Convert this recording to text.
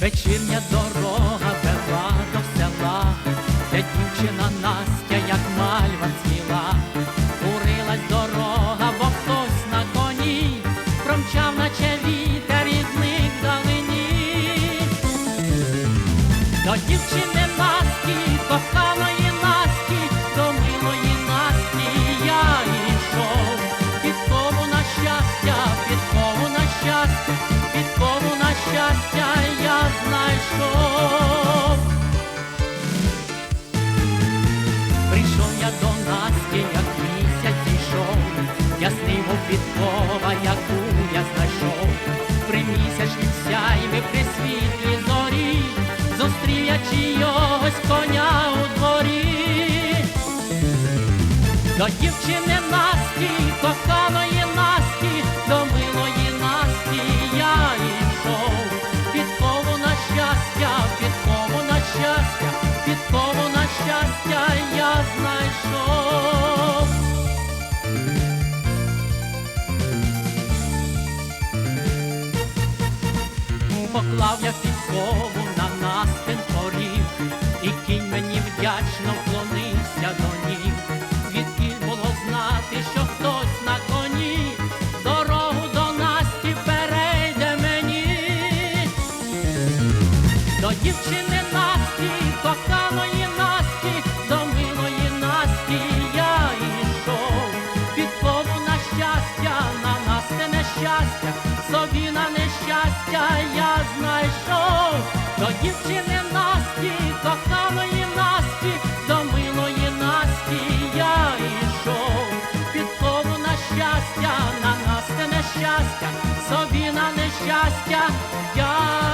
Вечірня дорога вела до села, де дівчина Настя, як мальва цвіла, Курилась дорога, бо хтось на коні, промчав, наче вітер із них далині. До дівчини Насті, коханої знайшов. Прийшов я до Насті, як місяць зійшов, ясний мов підкова, яку я знайшов. При місячнім сяйві, при світлі зорі, зустрів я чийогось коня у дворі. До дівчини Насті, коханої я знайшов. Поклав я підкову на настин поріг, і кінь мені вдячно вклонився до ніг. Звідки було знати, що хтось на коні дорогу до Насті перейде мені. До дівчини Насті, коханої знайшов. До дівчини Насті, коханої Насті, до милої Насті я йшов. Під кому на щастя, на Насте нещастя, собі на нещастя я